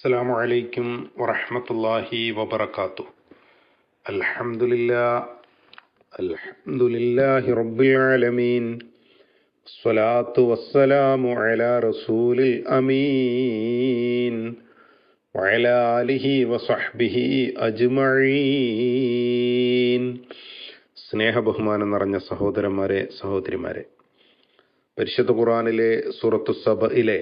السلام عليكم ورحمة الله وبركاته الحمد لله الحمد لله رب العالمين الصلاة والسلام على رسول الأمين وعلى آله وصحبه أجمعين സ്നേഹ ബഹുമാനം നിറഞ്ഞ സഹോദരന്മാരെ സഹോദരിമാരെ പരിശുദ്ധ ഖുറാനിലെ സൂറത്തു സബയിലെ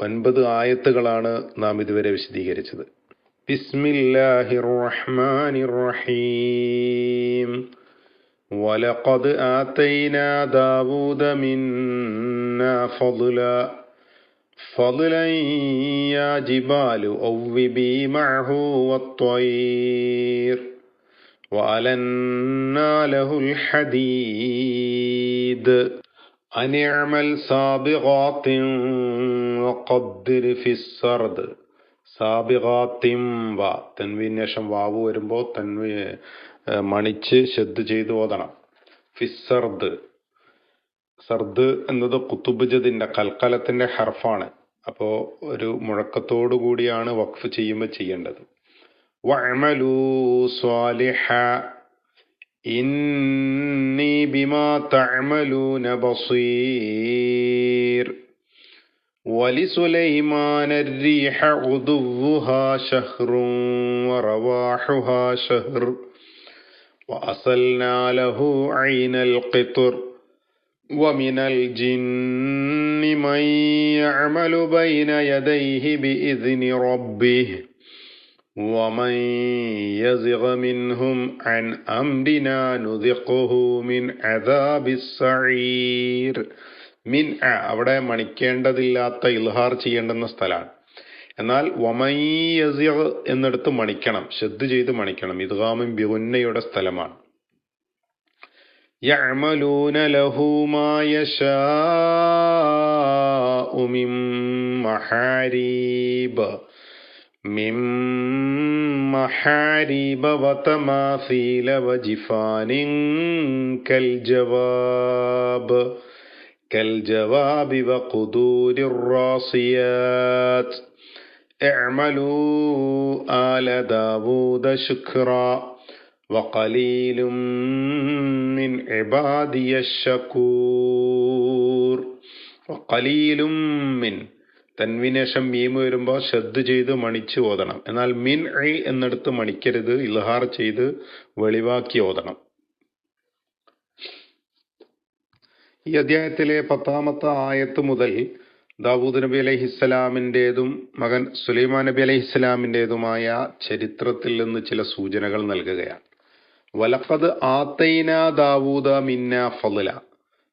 ഒൻപത് ആയത്തുകളാണ് നാം ഇതുവരെ വിശദീകരിച്ചത് ബിസ്മില്ലാഹിർ റഹ്മാനിർ റഹീം ولقد آتينا داود منا فضلا فضلا يا جبال أوبي معه والطير وألنا له الحديد أن اعمل سابغات വഖദ്ദിർ ഫിസ്സർദ് സാബിഹാത്തിം വ. തൻവീന്യേഷം വാവു വരുമ്പോൾ തൻവി മണിച്ച് ശബ്ദ് ചെയ്ത് ഓതണം. ഫിസ്സർദ് സർദ് എന്നത് കുത്തുബുജതിന്റെ കൽക്കലത്തിന്റെ ഹർഫാണ്. അപ്പോ ഒരു മുഴക്കത്തോടു കൂടിയാണ് വഖഫ് ചെയ്യുമ്പോൾ ചെയ്യേണ്ടത്. വഅമലൂ സ്വാലിഹ. ഇന്നി ബിമാ തഅമലൂന ബസീർ. ولسليمان الريح غدوها شهر ورواحها شهر. وأصلنا له عين القطر ومن الجن من يعمل بين يديه بإذن ربه ومن يزغ منهم عن أمرنا نذقه من عذاب السعير. മിൻ അവിടെ മണിക്കേണ്ടതില്ലാത്ത ഇൽഹാർ ചെയ്യേണ്ടുന്ന സ്ഥലമാണ് എന്നാൽ വമയ്യസിർ എന്നിടത്ത് മണിക്കണം ശ്രദ്ധ ചെയ്ത് മണിക്കണം ഇദ്ഗാമിൻ ബിഗുന്നയുടെ സ്ഥലമാണ് يعملون له ما يشاء من محاريب من محاريب وتماثيل وجفان كالجواب كالجواب وقدور الراسيات اعملوا آل داود شكرا وقليل من عبادي الشكور وقليل من തൻവിനേഷം മീമ് വരുമ്പോൾ ശ്രദ്ധ ചെയ്ത് മണിച്ച് ഓതണം എന്നാൽ മിൻ ഐ എന്നിടത്ത് മണിക്കരുത് ഇൽഹാർ ചെയ്ത് വെളിവാക്കി ഓതണം ഈ അധ്യായത്തിലെ പത്താമത്തെ ആയത്ത് മുതൽ ദാവൂദ് നബി അലൈഹി ഇസ്ലാമിന്റെതും മകൻ സുലൈമാൻ നബി അലൈഹി ഇസ്ലാമിന്റെതുമായ ചരിത്രത്തിൽ നിന്ന് ചില സൂചനകൾ നൽകുകയാണ്. വലക്കത് ആത്തൈന ദാവൂദ മിന്ന ഫضല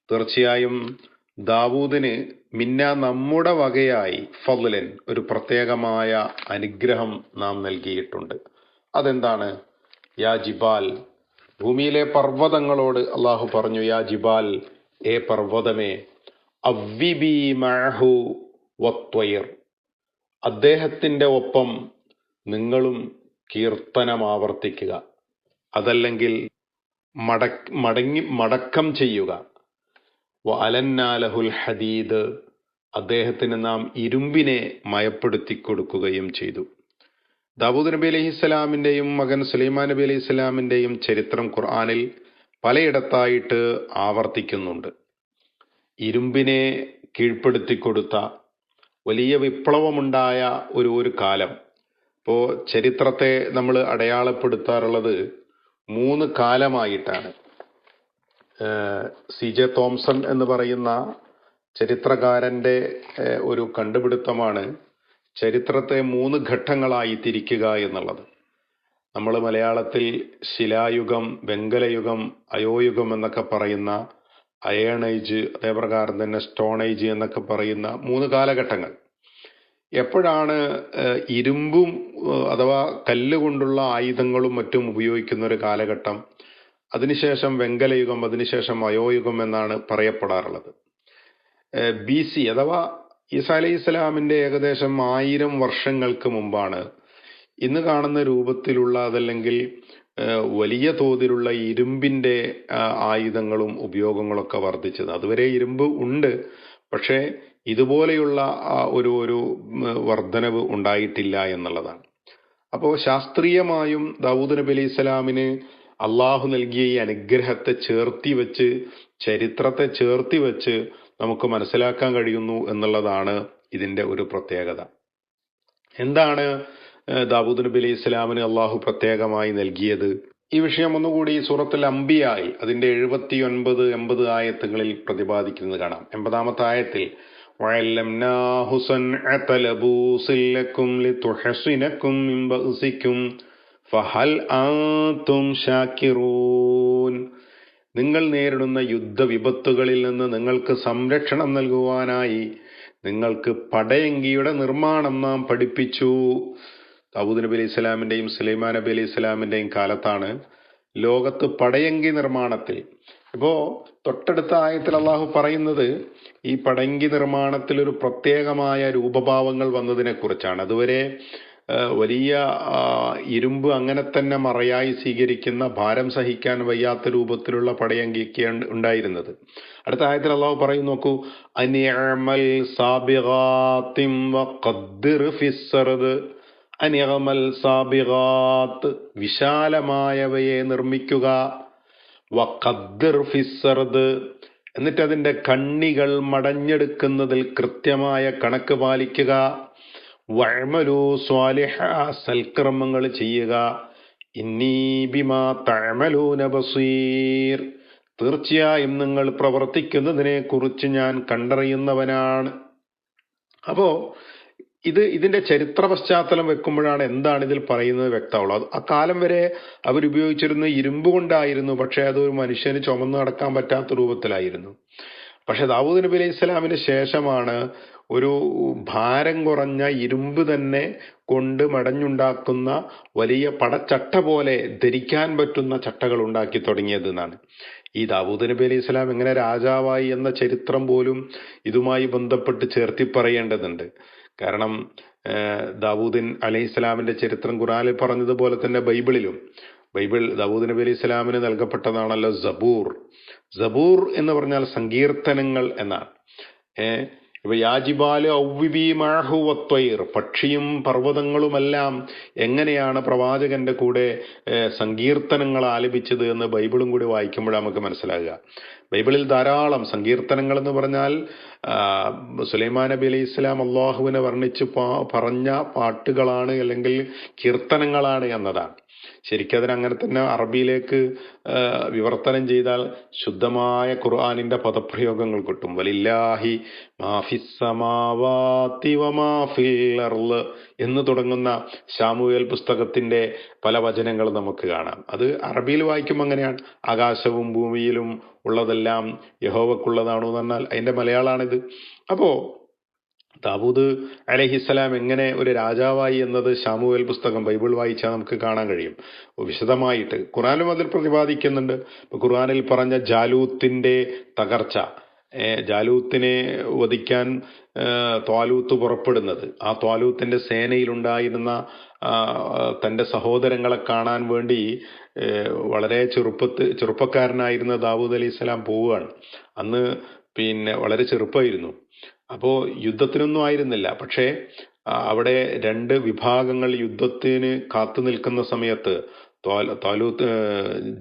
തീർച്ചയായും ദാവൂദിന് മിന്ന നമ്മുടെ വകയായി ഫضലൻ ഒരു പ്രത്യേകമായ അനുഗ്രഹം നാം നൽകിയിട്ടുണ്ട്. അതെന്താണ്? യാ ജിബാൽ. ഭൂമിയിലെ പർവതങ്ങളോട് അള്ളാഹു പറഞ്ഞു യാ ജിബാൽ ഏ പർവതമേ അവ്വിബി വത്വയർ അദ്ദേഹത്തിന്റെ ഒപ്പം നിങ്ങളും കീർത്തനം ആവർത്തിക്കുക അതല്ലെങ്കിൽ മടക് മടങ്ങി മടക്കം ചെയ്യുക. അലന്നാലഹുൽ ഹദീദ്. അദ്ദേഹത്തിന് നാം ഇരുമ്പിനെ മയപ്പെടുത്തി കൊടുക്കുകയും ചെയ്തു. ദാവൂദ് നബി അലൈഹി സ്വലാമിന്റെയും മകൻ സുലൈമാൻ നബി അലൈഹി സ്വലാമിന്റെയും ചരിത്രം ഖുർആാനിൽ പലയിടത്തായിട്ട് ആവർത്തിക്കുന്നുണ്ട്. ഇരുമ്പിനെ കീഴ്പ്പെടുത്തി കൊടുത്ത വലിയ വിപ്ലവമുണ്ടായ ഒരു ഒരു കാലം. ഇപ്പോൾ ചരിത്രത്തെ നമ്മൾ അടയാളപ്പെടുത്താറുള്ളത് മൂന്ന് കാലമായിട്ടാണ്. സി ജെ തോംസൺ എന്ന് പറയുന്ന ചരിത്രകാരന്റെ ഒരു കണ്ടുപിടുത്തമാണ് ചരിത്രത്തെ മൂന്ന് ഘട്ടങ്ങളായി തിരിക്കുക എന്നുള്ളത്. നമ്മൾ മലയാളത്തിൽ ശിലായുഗം വെങ്കലയുഗം അയോയുഗം എന്നൊക്കെ പറയുന്ന അയേൺ ഏജ് അതേപ്രകാരം തന്നെ സ്റ്റോൺ ഏജ് എന്നൊക്കെ പറയുന്ന മൂന്ന് കാലഘട്ടങ്ങൾ. എപ്പോഴാണ് ഇരുമ്പും അഥവാ കല്ലുകൊണ്ടുള്ള ആയുധങ്ങളും മറ്റും ഉപയോഗിക്കുന്ന ഒരു കാലഘട്ടം? അതിനുശേഷം വെങ്കലയുഗം അതിനുശേഷം അയോയുഗം എന്നാണ് പറയപ്പെടാറുള്ളത്. ബി സി അഥവാ ഈസാ അലൈഹി ഇസ്ലാമിന്റെ ഏകദേശം ആയിരം വർഷങ്ങൾക്ക് മുമ്പാണ് ഇന്ന് കാണുന്ന രൂപത്തിലുള്ള അതല്ലെങ്കിൽ വലിയ തോതിലുള്ള ഇരുമ്പിന്റെ ആയുധങ്ങളും ഉപയോഗങ്ങളൊക്കെ വർദ്ധിച്ചത്. അതുവരെ ഇരുമ്പ് ഉണ്ട്. പക്ഷേ ഇതുപോലെയുള്ള ഒരു ഒരു വർധനവ് ഉണ്ടായിട്ടില്ല എന്നുള്ളതാണ്. അപ്പോൾ ശാസ്ത്രീയമായും ദാവൂദ് നബി അലൈഹി ഇസ്ലാമിന് അള്ളാഹു നൽകിയ ഈ അനുഗ്രഹത്തെ ചേർത്തി വെച്ച് ചരിത്രത്തെ ചേർത്തി വെച്ച് നമുക്ക് മനസ്സിലാക്കാൻ കഴിയുന്നു എന്നുള്ളതാണ് ഇതിന്റെ ഒരു പ്രത്യേകത. എന്താണ് ദാബൂദ് നബി ഇസ്ലാമിന് അള്ളാഹു പ്രത്യേകമായി നൽകിയത്. ഈ വിഷയം ഒന്നുകൂടി സൂറത്തുൽ അംബിയായി അതിന്റെ എഴുപത്തി ഒൻപത് എൺപത് ആയത്തുകളിൽ പ്രതിപാദിക്കുന്നത് കാണാം. എൺപതാമത്തെ ആയത്തിൽ നിങ്ങൾ നേരിടുന്ന യുദ്ധ വിപത്തുകളിൽ നിന്ന് നിങ്ങൾക്ക് സംരക്ഷണം നൽകുവാനായി നിങ്ങൾക്ക് പടയങ്കിയുടെ നിർമ്മാണം നാം പഠിപ്പിച്ചു. ദാവൂദ് നബി അലൈഹി സ്വലാമിന്റെയും സുലൈമാൻ നബി അലൈഹി സ്വലാമിന്റെയും കാലത്താണ് ലോകത്ത് പടയങ്കി നിർമ്മാണത്തിൽ. ഇപ്പോൾ തൊട്ടടുത്ത ആയത്തിൽ അള്ളാഹു പറയുന്നത് ഈ പടങ്കി നിർമ്മാണത്തിൽ ഒരു പ്രത്യേകമായ രൂപഭാവങ്ങൾ വന്നതിനെ കുറിച്ചാണ്. അതുവരെ വലിയ ഇരുമ്പ് അങ്ങനെ തന്നെ മറയായി സ്വീകരിക്കുന്ന ഭാരം സഹിക്കാൻ വയ്യാത്ത രൂപത്തിലുള്ള പടയങ്കിക്ക് ഉണ്ടായിരുന്നത്. അടുത്ത ആയത്തിൽ അള്ളാഹു പറയും നോക്കൂ വഖദ്ദിർ സാബിറാത്ത് വിശാലമായവയെ നിർമ്മിക്കുക. വഖദ്ദിർ ഫിസ്സർദ്. എന്നിട്ട് അതിന്റെ കണ്ണികൾ മടഞ്ഞെടുക്കുന്നതിൽ കൃത്യമായ കണക്ക് പാലിക്കുക. വഅമലു സ്വാലിഹ സൽക്കർമ്മങ്ങൾ ചെയ്യുക. ഇന്നീ ബിമാ തഅമലൂന ബസീർ. തീർച്ചയായും നിങ്ങൾ പ്രവർത്തിക്കുന്നതിനെ കുറിച്ച് ഞാൻ കണ്ടറിയുന്നവനാണ്. അപ്പോ ഇത് ഇതിന്റെ ചരിത്ര പശ്ചാത്തലം വെക്കുമ്പോഴാണ് എന്താണ് ഇതിൽ പറയുന്നത് വ്യക്തമുള്ളത് കാലം വരെ അവരുപയോഗിച്ചിരുന്ന ഇരുമ്പ് കൊണ്ടായിരുന്നു പക്ഷെ അത് ഒരു മനുഷ്യന് ചുമന്ന് നടക്കാൻ പറ്റാത്ത രൂപത്തിലായിരുന്നു. പക്ഷെ ദാവൂദ് നബി അലൈഹി ഇസ്ലാമിന് ശേഷമാണ് ഒരു ഭാരം കുറഞ്ഞ ഇരുമ്പ് തന്നെ കൊണ്ട് മടഞ്ഞുണ്ടാക്കുന്ന വലിയ പടച്ചട്ട പോലെ ധരിക്കാൻ പറ്റുന്ന ചട്ടകൾ ഉണ്ടാക്കി തുടങ്ങിയത് എന്നാണ്. ഈ ദാവൂദ് നബി അലൈഹി ഇസ്ലാം എങ്ങനെ രാജാവായി എന്ന ചരിത്രം പോലും ഇതുമായി ബന്ധപ്പെട്ട് ചേർത്തി പറയേണ്ടതുണ്ട്. കാരണം ദാവൂദ് ദാവൂദിൻ അലൈഹി ഇസ്ലാമിന്റെ ചരിത്രം ഖുറാനിൽ പറഞ്ഞതുപോലെ തന്നെ ബൈബിളിലും. ബൈബിൾ ദാവൂദ് നബി അലൈഹി ഇസ്ലാമിന് നൽകപ്പെട്ടതാണല്ലോ സബൂർ. സബൂർ എന്ന് പറഞ്ഞാൽ സങ്കീർത്തനങ്ങൾ എന്നാണ്. പക്ഷിയും പർവതങ്ങളുമെല്ലാം എങ്ങനെയാണ് പ്രവാചകന്റെ കൂടെ സങ്കീർത്തനങ്ങൾ ആലപിച്ചത് എന്ന് ബൈബിളും കൂടി വായിക്കുമ്പോൾ നമുക്ക് മനസ്സിലാകുക. ബൈബിളിൽ ധാരാളം സങ്കീർത്തനങ്ങൾ എന്ന് പറഞ്ഞാൽ സുലൈമാൻ നബി അലൈഹി ഇസ്ലാം അള്ളാഹുവിനെ വർണിച്ച് പറഞ്ഞ പാട്ടുകളാണ് അല്ലെങ്കിൽ കീർത്തനങ്ങളാണ് എന്നതാണ്. ശരിക്കും അതിന് അങ്ങനെ തന്നെ അറബിയിലേക്ക് വിവർത്തനം ചെയ്താൽ ശുദ്ധമായ ഖുർആാനിന്റെ പദപ്രയോഗങ്ങൾ കിട്ടും. വലില്ലാഹി മാഫിസമാവാത്തിവമാഫിൽ എന്ന് തുടങ്ങുന്ന ശാമുവേൽ പുസ്തകത്തിന്റെ പല വചനങ്ങളും നമുക്ക് കാണാം. അത് അറബിയിൽ വായിക്കുമ്പോൾ അങ്ങനെയാണ്. ആകാശവും ഭൂമിയിലും ഉള്ളതെല്ലാം യഹോവക്കുള്ളതാണോ എന്ന് പറഞ്ഞാൽ അതിന്റെ മലയാളമാണിത് അപ്പോ ദാവൂദ് അലഹിസ്സലാം എങ്ങനെ ഒരു രാജാവായി എന്നത് ഷാമുവേൽ പുസ്തകം ബൈബിൾ വായിച്ചാൽ നമുക്ക് കാണാൻ കഴിയും. വിശദമായിട്ട് ഖുറാനും അതിൽ പ്രതിപാദിക്കുന്നുണ്ട്. ഇപ്പൊ ഖുറാനിൽ പറഞ്ഞ ജാലൂത്തിന്റെ തകർച്ച ജാലൂത്തിനെ വധിക്കാൻ ത്വാലൂത്ത് പുറപ്പെടുന്നത് ആ ത്വാലൂത്തിന്റെ സേനയിലുണ്ടായിരുന്ന തന്റെ സഹോദരങ്ങളെ കാണാൻ വേണ്ടി വളരെ ചെറുപ്പത്ത് ചെറുപ്പക്കാരനായിരുന്ന ദാവൂദ് അലി ഇസ്ലാം പോവുകയാണ്. അന്ന് പിന്നെ വളരെ ചെറുപ്പമായിരുന്നു അപ്പോ യുദ്ധത്തിനൊന്നും ആയിരുന്നില്ല. പക്ഷേ അവിടെ രണ്ട് വിഭാഗങ്ങൾ യുദ്ധത്തിന് കാത്തു നിൽക്കുന്ന സമയത്ത് താലൂത്ത്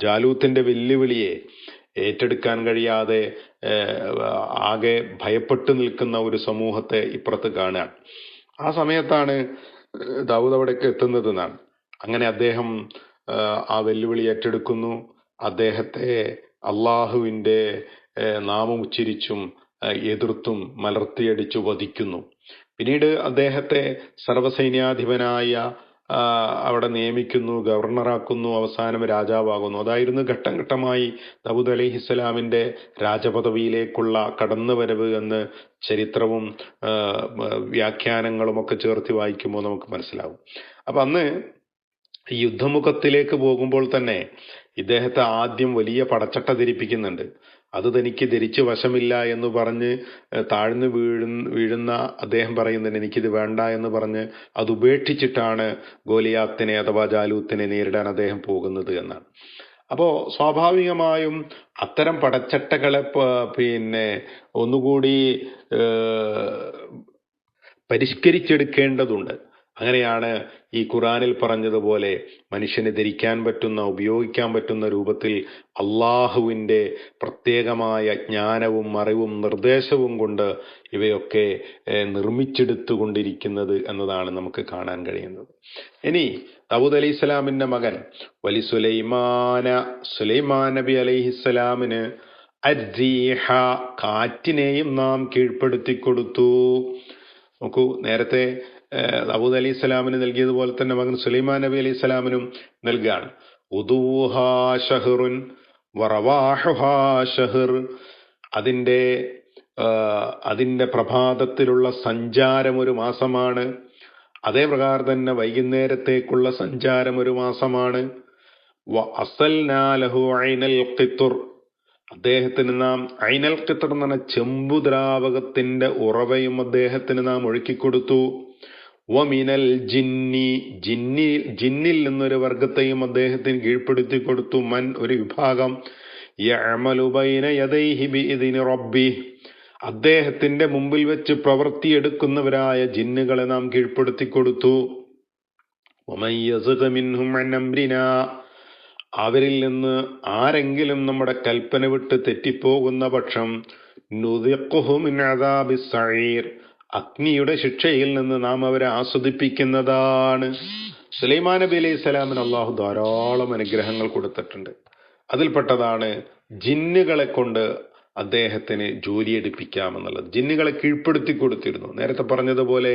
ജാലൂത്തിന്റെ വെല്ലുവിളിയെ ഏറ്റെടുക്കാൻ കഴിയാതെ ആകെ ഭയപ്പെട്ടു നിൽക്കുന്ന ഒരു സമൂഹത്തെ ഇപ്പുറത്ത് കാണുകയാണ് ആ സമയത്താണ് ദാവൂദ് അവിടേക്ക് എത്തുന്നത് എന്നാണ്. അങ്ങനെ അദ്ദേഹം ആ വെല്ലുവിളി ഏറ്റെടുക്കുന്നു. അദ്ദേഹത്തെ അള്ളാഹുവിന്റെ നാമം ഉച്ചരിച്ചും എതിർത്തും മലർത്തിയടിച്ചു വധിക്കുന്നു. പിന്നീട് അദ്ദേഹത്തെ സർവസൈന്യാധിപനായ അവിടെ നിയമിക്കുന്നു ഗവർണറാക്കുന്നു അവസാനം രാജാവാകുന്നു. അതായിരുന്നു ഘട്ടം ഘട്ടമായി ദാവൂദ് ഇസ്ലാമിന്റെ രാജപദവിയിലേക്കുള്ള കടന്നുവരവ് എന്ന് ചരിത്രവും വ്യാഖ്യാനങ്ങളും ഒക്കെ ചേർത്ത് വായിക്കുമ്പോൾ നമുക്ക് മനസ്സിലാവും. അപ്പം അന്ന് യുദ്ധമുഖത്തിലേക്ക് പോകുമ്പോൾ തന്നെ ഇദ്ദേഹത്തെ ആദ്യം വലിയ പടച്ചട്ട ധരിപ്പിക്കുന്നുണ്ട്. അത് തനിക്ക് ധരിച്ച് വശമില്ല എന്ന് പറഞ്ഞ് താഴ്ന്നു വീഴുന്ന വീഴുന്ന അദ്ദേഹം പറയുന്നുണ്ട് എനിക്കിത് വേണ്ട എന്ന് പറഞ്ഞ് അത് ഉപേക്ഷിച്ചിട്ടാണ് ഗോലിയാത്തിനെ അഥവാ ജാലൂത്തിനെ നേരിടാൻ അദ്ദേഹം പോകുന്നത് എന്നാണ്. അപ്പോൾ സ്വാഭാവികമായും അത്തരം പടച്ചട്ടകളെ പിന്നെ ഒന്നുകൂടി പരിഷ്കരിച്ചെടുക്കേണ്ടതുണ്ട്. അങ്ങനെയാണ് ഈ ഖുറാനിൽ പറഞ്ഞതുപോലെ മനുഷ്യന് ധരിക്കാൻ പറ്റുന്ന ഉപയോഗിക്കാൻ പറ്റുന്ന രൂപത്തിൽ അള്ളാഹുവിന്റെ പ്രത്യേകമായ ജ്ഞാനവും അറിവും നിർദ്ദേശവും കൊണ്ട് ഇവയൊക്കെ നിർമ്മിച്ചെടുത്തുകൊണ്ടിരിക്കുന്നത് എന്നതാണ് നമുക്ക് കാണാൻ കഴിയുന്നത്. ഇനി ദാവൂദ് അലൈഹി ഇസ്ലാമിന്റെ മകൻ വലി സുലൈമാന സുലൈമാൻ നബി അലൈഹിസ്സലാമിന് അർജീഹ കാറ്റിനെയും നാം കീഴ്പ്പെടുത്തി കൊടുത്തു നോക്കൂ നേരത്തെ ഏഹ്, ദാവൂദ് ഇസ്ലാമിന് നൽകിയതുപോലെ തന്നെ മകൻ സുലൈമാൻ നബി അലി ഇസ്ലാമിനും നൽകുകയാണ് അതിന്റെ അതിന്റെ പ്രഭാതത്തിലുള്ള സഞ്ചാരം ഒരു മാസമാണ്. അതേ പ്രകാരം തന്നെ വൈകുന്നേരത്തേക്കുള്ള സഞ്ചാരം ഒരു മാസമാണ്. അദ്ദേഹത്തിന് നാം ഐനൽ ഖിത്തർ എന്ന് പറഞ്ഞ ചെമ്പുദ്രാവകത്തിന്റെ ഉറവയും അദ്ദേഹത്തിന് നാം ഒഴുക്കിക്കൊടുത്തു വമിനൽ ജിന്നി ജിന്നി ജിന്നിൽ നിന്നൊരു വർഗത്തെയും അദ്ദേഹത്തിന് കീഴ്പ്പെടുത്തി കൊടുത്തു. മൻ ഒരു വിഭാഗം. റബ്ബി. അദ്ദേഹത്തിന്റെ മുമ്പിൽ വെച്ച് പ്രവൃത്തിയെടുക്കുന്നവരായ ജിന്നുകളെ നാം കീഴ്പ്പെടുത്തി കൊടുത്തു. അവരിൽ നിന്ന് ആരെങ്കിലും നമ്മുടെ കൽപ്പന വിട്ട് തെറ്റിപ്പോകുന്ന പക്ഷം അഗ്നിയുടെ ശിക്ഷയിൽ നിന്ന് നാം അവരെ ആസ്വദിപ്പിക്കുന്നതാണ്. സുലൈമാൻ നബി അലൈഹി സ്വലാമിന് അള്ളാഹു ധാരാളം അനുഗ്രഹങ്ങൾ കൊടുത്തിട്ടുണ്ട്. അതിൽപ്പെട്ടതാണ് ജിന്നുകളെ കൊണ്ട് അദ്ദേഹത്തിന് ജോലിയെടുപ്പിക്കാമെന്നുള്ളത്. ജിന്നുകളെ കീഴ്പ്പെടുത്തി കൊടുത്തിരുന്നു. നേരത്തെ പറഞ്ഞതുപോലെ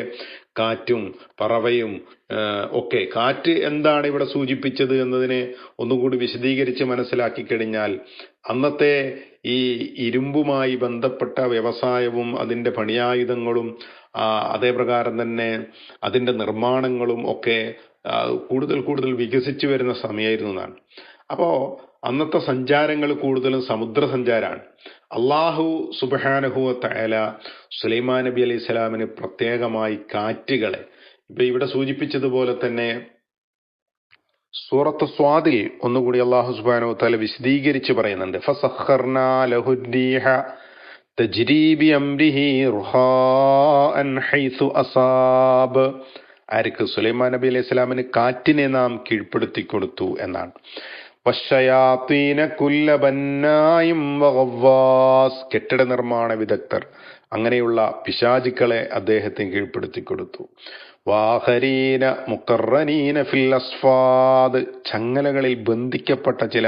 കാറ്റും പറവയും ഒക്കെ. കാറ്റ് എന്താണ് ഇവിടെ സൂചിപ്പിച്ചത് എന്നതിനെ ഒന്നും കൂടി വിശദീകരിച്ച് മനസ്സിലാക്കി കഴിഞ്ഞാൽ അന്നത്തെ ഈ ഇരുമ്പുമായി ബന്ധപ്പെട്ട വ്യവസായവും അതിന്റെ പണിയായുധങ്ങളും അതേപ്രകാരം അതേ പ്രകാരം തന്നെ അതിന്റെ നിർമ്മാണങ്ങളും ഒക്കെ കൂടുതൽ കൂടുതൽ വികസിച്ചു വരുന്ന സമയമായിരുന്നു എന്നാണ്. അപ്പോ അന്നത്തെ സഞ്ചാരങ്ങൾ കൂടുതലും സമുദ്ര സഞ്ചാരമാണ് അള്ളാഹു സുബഹാനഹുവ തആല സുലൈമാൻ നബി അലൈഹി സ്വലാമിന് പ്രത്യേകമായി കാറ്റുകളെ ഇപ്പൊ ഇവിടെ സൂചിപ്പിച്ചതുപോലെ തന്നെ സൂറത്ത് സ്വാദിൽ ഒന്നുകൂടി അള്ളാഹു സുബാനു തല വിശദീകരിച്ച് പറയുന്നുണ്ട്. ആർക്ക് സുലൈമാൻ നബി അലൈഹി സ്വലാമിന് കാറ്റിനെ നാം കീഴ്പ്പെടുത്തി കൊടുത്തു എന്നാണ്. വശയാത്തീന കുല്ലബന്നായും വഗവ്വാസ് കെട്ടിട നിർമ്മാണ വിദഗ്ധർ. അങ്ങനെയുള്ള പിശാചുക്കളെ അദ്ദേഹത്തിന് കീഴ്പ്പെടുത്തി കൊടുത്തു വാഹരീന മുക്കറനീന ഫിൽ ചങ്ങലകളിൽ ബന്ധിക്കപ്പെട്ട ചില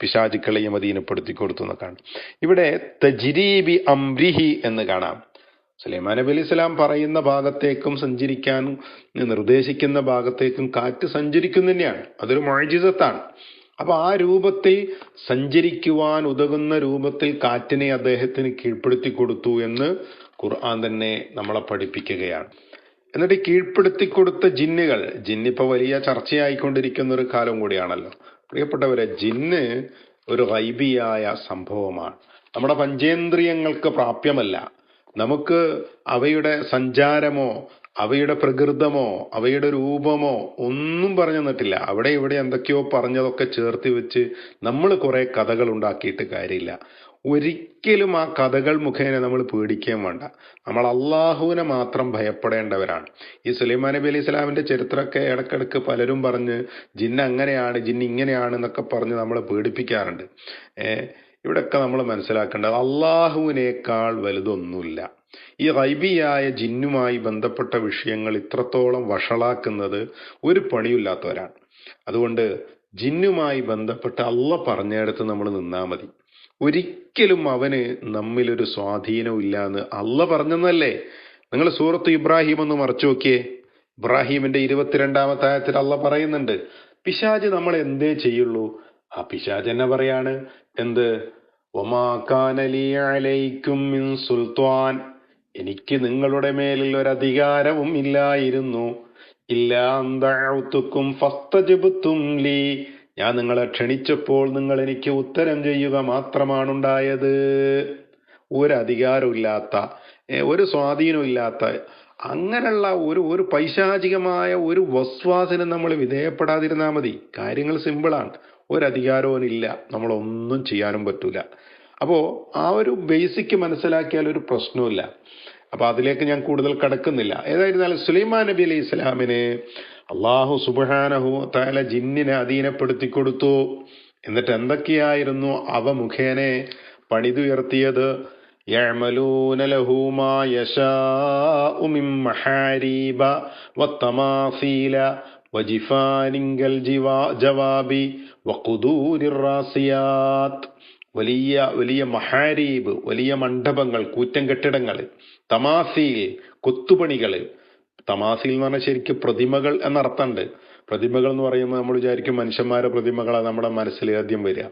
പിശാചുക്കളെയും അധീനപ്പെടുത്തി കൊടുത്തു എന്ന് ഇവിടെ തജിരീബി അംരിഹി എന്ന് കാണാം. സുലൈമാൻ നബി അലി ഇസ്ലാം പറയുന്ന ഭാഗത്തേക്കും സഞ്ചരിക്കാൻ നിർദ്ദേശിക്കുന്ന ഭാഗത്തേക്കും കാറ്റ് സഞ്ചരിക്കുന്നതന്നെയാണ് അതൊരു മൊഴിജിതത്താണ് അപ്പൊ ആ രൂപത്തിൽ സഞ്ചരിക്കുവാൻ ഉതകുന്ന രൂപത്തിൽ കാറ്റിനെ അദ്ദേഹത്തിന് കീഴ്പ്പെടുത്തി കൊടുത്തു എന്ന് ഖുർആൻ തന്നെ നമ്മളെ പഠിപ്പിക്കുകയാണ്. എന്നിട്ട് കീഴ്പ്പെടുത്തി കൊടുത്ത ജിന്നുകൾ ജിന്നിപ്പോ വലിയ ചർച്ചയായിക്കൊണ്ടിരിക്കുന്ന ഒരു കാലം കൂടിയാണല്ലോ. പ്രിയപ്പെട്ടവരെ ജിന്ന് ഒരു റൈബിയായ സംഭവമാണ്. നമ്മുടെ പഞ്ചേന്ദ്രിയങ്ങൾക്ക് പ്രാപ്യമല്ല. നമുക്ക് അവയുടെ സഞ്ചാരമോ അവയുടെ പ്രകൃതമോ അവയുടെ രൂപമോ ഒന്നും പറഞ്ഞു തന്നിട്ടില്ല. അവിടെ ഇവിടെ എന്തൊക്കെയോ പറഞ്ഞതൊക്കെ ചേർത്ത് വെച്ച് നമ്മൾ കുറെ കഥകൾ ഉണ്ടാക്കിയിട്ട് കാര്യമില്ല. ഒരിക്കലും ആ കഥകൾ മുഖേന നമ്മൾ പേടിക്കുകയും വേണ്ട. നമ്മൾ അള്ളാഹുവിനെ മാത്രം ഭയപ്പെടേണ്ടവരാണ്. ഈ സുലൈമാൻ നബി അലൈഹി സ്വലാമിന്റെ ചരിത്രമൊക്കെ ഇടക്കിടക്ക് പലരും പറഞ്ഞ് ജിന്ന അങ്ങനെയാണ് ജിന്ന് ഇങ്ങനെയാണ് എന്നൊക്കെ പറഞ്ഞ് നമ്മളെ പേടിപ്പിക്കാറുണ്ട്. ഇവിടെയൊക്കെ നമ്മൾ മനസ്സിലാക്കേണ്ടത് അള്ളാഹുവിനേക്കാൾ വലുതൊന്നുമില്ല. ഈ റൈബിയായ ജിന്നുമായി ബന്ധപ്പെട്ട വിഷയങ്ങൾ ഇത്രത്തോളം വഷളാക്കുന്നത് ഒരു പണിയില്ലാത്തവരാണ് അതുകൊണ്ട് ജിന്നുമായി ബന്ധപ്പെട്ട് അള്ള പറഞ്ഞിടത്ത് നമ്മൾ നിന്നാ മതി. ഒരിക്കലും അവന് നമ്മിലൊരു സ്വാധീനവും ഇല്ല എന്ന് അള്ള പറഞ്ഞെന്നല്ലേ? നിങ്ങൾ സൂറത്ത് ഇബ്രാഹിം ഒന്ന് മറച്ചു നോക്കിയേ. ഇബ്രാഹിമിന്റെ ഇരുപത്തിരണ്ടാമത്തെ ആയത്തിൽ അള്ള പറയുന്നുണ്ട് പിശാജ് നമ്മൾ എന്തേ ചെയ്യുള്ളൂ? ആ പിശാജ് എന്നെ പറയാണ് എന്ത്? ഒമാക്കാനലിയാലും സുൽത്താൻ. എനിക്ക് നിങ്ങളുടെ മേലിൽ ഒരു അധികാരവും ഇല്ലായിരുന്നു ഇല്ലാന്തും ഫസ്തജബുത്തും ലീ. ഞാൻ നിങ്ങളെ ക്ഷണിച്ചപ്പോൾ നിങ്ങൾ എനിക്ക് ഉത്തരം ചെയ്യുക മാത്രമാണ് ഉണ്ടായത് ഒരു ഇല്ലാത്ത അങ്ങനെയുള്ള ഒരു ഒരു പൈശാചികമായ ഒരു വസ്വാസിന് നമ്മൾ വിധേയപ്പെടാതിരുന്നാൽ മതി. കാര്യങ്ങൾ സിമ്പിളാണ് ഒരധികാരവും ഇല്ല നമ്മളൊന്നും ചെയ്യാനും പറ്റൂല. അപ്പോ ആ ഒരു ബേസിക് മനസ്സിലാക്കിയാൽ ഒരു പ്രശ്നവുമില്ല അപ്പൊ അതിലേക്ക് ഞാൻ കൂടുതൽ കടക്കുന്നില്ല ഏതായിരുന്നാലും സുലൈമാൻ നബി അലൈഹി ഇസ്ലാമിന് അള്ളാഹു സുബാനഹു താല ജിന്നിനെ അധീനപ്പെടുത്തി കൊടുത്തു എന്നിട്ട് എന്തൊക്കെയായിരുന്നു അവ മുഖേനെ പണിതുയർത്തിയത് يعملون له ما يشاء من محاريب والتماثيل وجفان كالجواب وقدور الراسيات വലിയ വലിയ മഹാരീബ് വലിയ മണ്ഡപങ്ങൾ കൂറ്റൻ കെട്ടിടങ്ങൾ തമാസീൽ കൊത്തുപണികൾ. തമാസീൽ എന്ന് പറഞ്ഞാൽ ശരിക്കും പ്രതിമകൾ എന്നർത്ഥമുണ്ട്. പ്രതിമകൾ എന്ന് പറയുമ്പോൾ നമ്മൾ വിചാരിക്കും മനുഷ്യന്മാരെ പ്രതിമകളാണ് നമ്മുടെ മനസ്സിൽ ആദ്യം വരിക.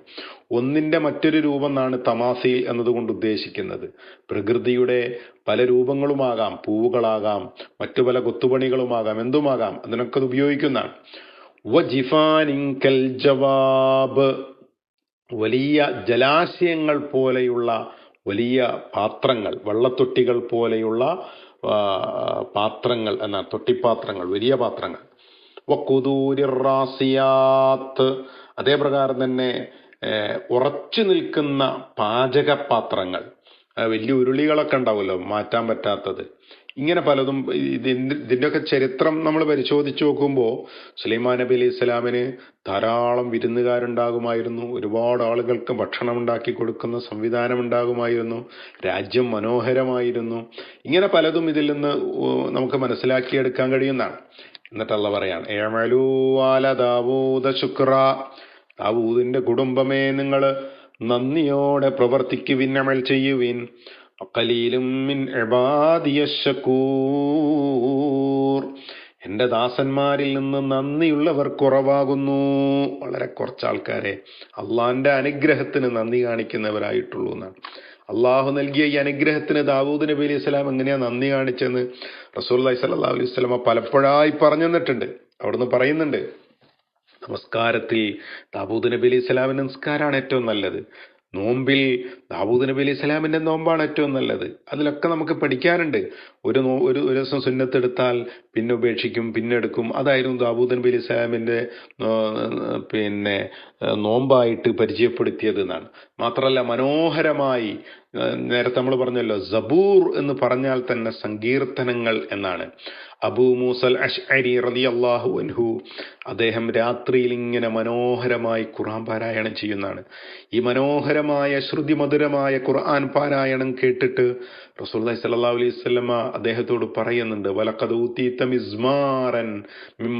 ഒന്നിന്റെ മറ്റൊരു രൂപം എന്നാണ് തമാസീൽ എന്നതുകൊണ്ട് ഉദ്ദേശിക്കുന്നത്. പ്രകൃതിയുടെ പല രൂപങ്ങളുമാകാം പൂവുകളാകാം മറ്റു പല കൊത്തുപണികളുമാകാം എന്തുമാകാം അതിനൊക്കെ അത് ഉപയോഗിക്കുന്നതാണ്. ജവാബ്. വലിയ ജലാശയങ്ങൾ പോലെയുള്ള വലിയ പാത്രങ്ങൾ വെള്ളത്തൊട്ടികൾ പോലെയുള്ള പാത്രങ്ങൾ എന്ന തൊട്ടിപ്പാത്രങ്ങൾ വലിയ പാത്രങ്ങൾ. വക്കുദൂരിറാസിയാത്ത് അതേ പ്രകാരം തന്നെ ഉറച്ചു നിൽക്കുന്ന പാചകപാത്രങ്ങൾ. വലിയ ഉരുളികളൊക്കെ ഉണ്ടാവുമല്ലോ മാറ്റാൻ പറ്റാത്തത്. ഇങ്ങനെ പലതും ഇതിന്റെയൊക്കെ ചരിത്രം നമ്മൾ പരിശോധിച്ചു നോക്കുമ്പോൾ സുലൈമാൻ നബി അലൈഹി ഇസ്ലാമിന് ധാരാളം വിരുന്നുകാരുണ്ടാകുമായിരുന്നു. ഒരുപാട് ആളുകൾക്ക് ഭക്ഷണം ഉണ്ടാക്കി കൊടുക്കുന്ന സംവിധാനം ഉണ്ടാകുമായിരുന്നു രാജ്യം മനോഹരമായിരുന്നു. ഇങ്ങനെ പലതും ഇതിൽ നിന്ന് നമുക്ക് മനസ്സിലാക്കിയെടുക്കാൻ കഴിയുന്നതാണ്. എന്നിട്ടുള്ള പറയാണ് ഏമലൂവാല ദാവൂദ ശുക്ര. ദാവൂദിന്റെ കുടുംബമേ നിങ്ങൾ നന്ദിയോടെ പ്രവർത്തിക്കുവിൻ അമൽ ചെയ്യുവിൻ. എന്റെ ദാസന്മാരിൽ നിന്ന് നന്ദിയുള്ളവർ കുറവാകുന്നു. വളരെ കുറച്ച് ആൾക്കാരെ അള്ളാന്റെ അനുഗ്രഹത്തിന് നന്ദി കാണിക്കുന്നവരായിട്ടുള്ളൂ എന്നാണ്. അള്ളാഹു നൽകിയ ഈ അനുഗ്രഹത്തിന് ദാവൂദ് നബി അലൈഹി സ്വലാം എങ്ങനെയാ നന്ദി കാണിച്ചെന്ന് റസൂൽ സല്ലാ അലൈഹി സ്വലാമ പലപ്പോഴായി പറഞ്ഞു തന്നിട്ടുണ്ട്. അവിടുന്ന് പറയുന്നുണ്ട്. നമസ്കാരത്തിൽ ദാബൂദ് നബി അലൈഹി സ്വലാമിന്റെ നമസ്കാരമാണ് ഏറ്റവും നല്ലത്. നോമ്പിൽ ദാവൂദ് നബി അലൈഹി സ്വലാമിന്റെ നോമ്പാണ് ഏറ്റവും നല്ലത്. അതിലൊക്കെ നമുക്ക് പഠിക്കാനുണ്ട്. ഒരു ഒരു ഒരു ദിവസം സുന്നത്തെടുത്താൽ പിന്നെ ഉപേക്ഷിക്കും പിന്നെ എടുക്കും. അതായിരുന്നു ദാബൂദൻ നബി സ്വലാമിന്റെ പിന്നെ നോമ്പായിട്ട് പരിചയപ്പെടുത്തിയത് എന്നാണ്. മാത്രമല്ല മനോഹരമായി നേരത്തെ നമ്മൾ പറഞ്ഞല്ലോ സബൂർ എന്ന് പറഞ്ഞാൽ തന്നെ സങ്കീർത്തനങ്ങൾ എന്നാണ്. അബൂ മൂസൽ അഷ്അരി അള്ളാഹു അൻഹു അദ്ദേഹം രാത്രിയിൽ ഇങ്ങനെ മനോഹരമായി ഖുർആൻ പാരായണം ചെയ്യുന്നതാണ്. ഈ മനോഹരമായ ശ്രുതിമധുരമായ ഖുർആൻ പാരായണം കേട്ടിട്ട് റസൂലുള്ളാഹി സ്വല്ലല്ലാഹു അലൈഹി വസല്ലമ അദ്ദേഹത്തോട് പറയുന്നുണ്ട് വലക്കതൂത്തീത്ത മിസ്മാറൻ മിൻ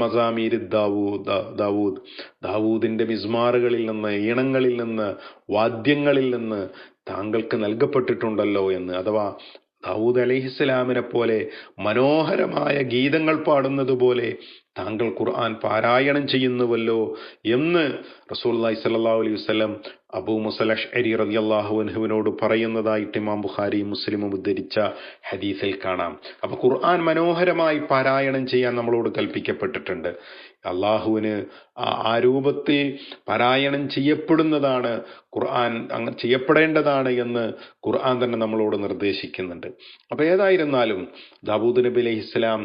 ദാവൂദ് ദാവൂദ്. ദാവൂദിന്റെ മിസ്മാറുകളിൽ നിന്ന് ഈണങ്ങളിൽ നിന്ന് വാദ്യങ്ങളിൽ നിന്ന് താങ്കൾക്ക് നൽകപ്പെട്ടിട്ടുണ്ടല്ലോ എന്ന്. അഥവാ ദാവൂദ് അലഹിസ്സലാമിനെ പോലെ മനോഹരമായ ഗീതങ്ങൾ പാടുന്നത് പോലെ താങ്കൾ ഖുർആൻ പാരായണം ചെയ്യുന്നുവല്ലോ എന്ന് റസൂല്ലായി സല്ലാ അലൈഹി വസ്ലം അബൂ മുസലഷ് അരി റതി അള്ളാഹു അൻഹുവിനോട് പറയുന്നതായിട്ട് ഇമാം ബുഖാരി മുസ്ലിമും ഉദ്ധരിച്ച ഹദീസിൽ കാണാം. അപ്പൊ ഖുർആൻ മനോഹരമായി പാരായണം ചെയ്യാൻ നമ്മളോട് കൽപ്പിക്കപ്പെട്ടിട്ടുണ്ട്. അള്ളാഹുവിന് ആ രൂപത്തിൽ പാരായണം ചെയ്യപ്പെടുന്നതാണ് ഖുർആൻ അങ്ങനെ ചെയ്യപ്പെടേണ്ടതാണ് എന്ന് ഖുർആൻ തന്നെ നമ്മളോട് നിർദ്ദേശിക്കുന്നുണ്ട്. അപ്പൊ ഏതായിരുന്നാലും ദാബൂദ് നബി അലൈഹി ഇസ്ലാം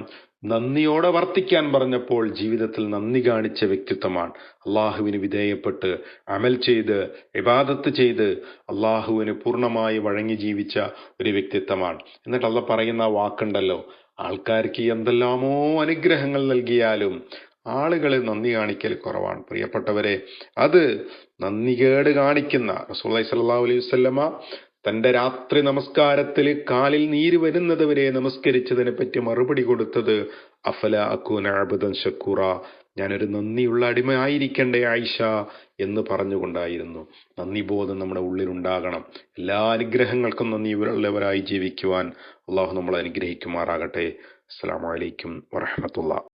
നന്ദിയോടെ വർത്തിക്കാൻ പറഞ്ഞപ്പോൾ ജീവിതത്തിൽ നന്ദി കാണിച്ച വ്യക്തിത്വമാണ്. അള്ളാഹുവിന് വിധേയപ്പെട്ട് അമൽ ചെയ്ത് ഇബാദത്ത് ചെയ്ത് അള്ളാഹുവിന് പൂർണമായി വഴങ്ങി ജീവിച്ച ഒരു വ്യക്തിത്വമാണ്. എന്നിട്ട് അള്ള പറയുന്ന വാക്കുണ്ടല്ലോ ആൾക്കാർക്ക് എന്തെല്ലാമോ അനുഗ്രഹങ്ങൾ നൽകിയാലും ആളുകളെ നന്ദി കാണിക്കൽ കുറവാണ്. പ്രിയപ്പെട്ടവരെ അത് നന്ദികേട് കാണിക്കുന്ന റസൂല്ലി സല്ലാ അലൈഹി വസ്ലമ തന്റെ രാത്രി നമസ്കാരത്തിൽ കാലിൽ നീര് വരുന്നത് വരെ നമസ്കരിച്ചതിനെ പറ്റി മറുപടി കൊടുത്തത് അഫല അക്കൂന അബുദൻ ഷക്കൂറ ഞാനൊരു നന്ദിയുള്ള അടിമയായിരിക്കണ്ടേ ആയിഷ? എന്ന് പറഞ്ഞുകൊണ്ടായിരുന്നു. നന്ദി ബോധം നമ്മുടെ ഉള്ളിലുണ്ടാകണം. എല്ലാ അനുഗ്രഹങ്ങൾക്കും നന്ദിയുള്ളവരായി ജീവിക്കുവാൻ അള്ളാഹു നമ്മളെ അനുഗ്രഹിക്കുമാറാകട്ടെ. അസ്സാം വലൈക്കും വറഹമത്തുള്ള.